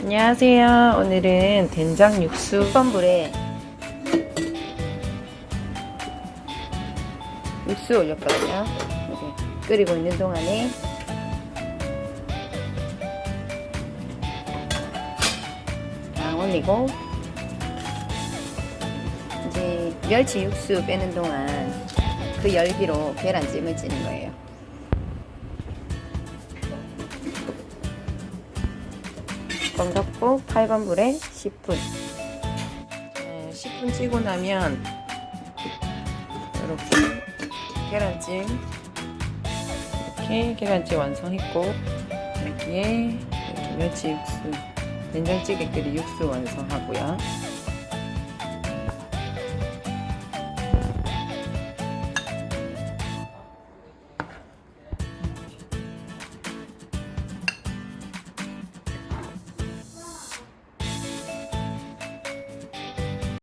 안녕하세요. 오늘은 된장 육수 뻔불에 육수 올렸거든요. 끓이고 있는 동안에 랑 올리고 이제 멸치 육수 빼는 동안 그 열기로 계란찜을 찌는 거예요. 껌 덮고 8번 불에 10분. 10분 찌고 나면 이렇게 계란찜 이렇게 계란찜 완성했고 여기에 이렇게 멸치 육수 된장찌개 끓이 육수 완성하고요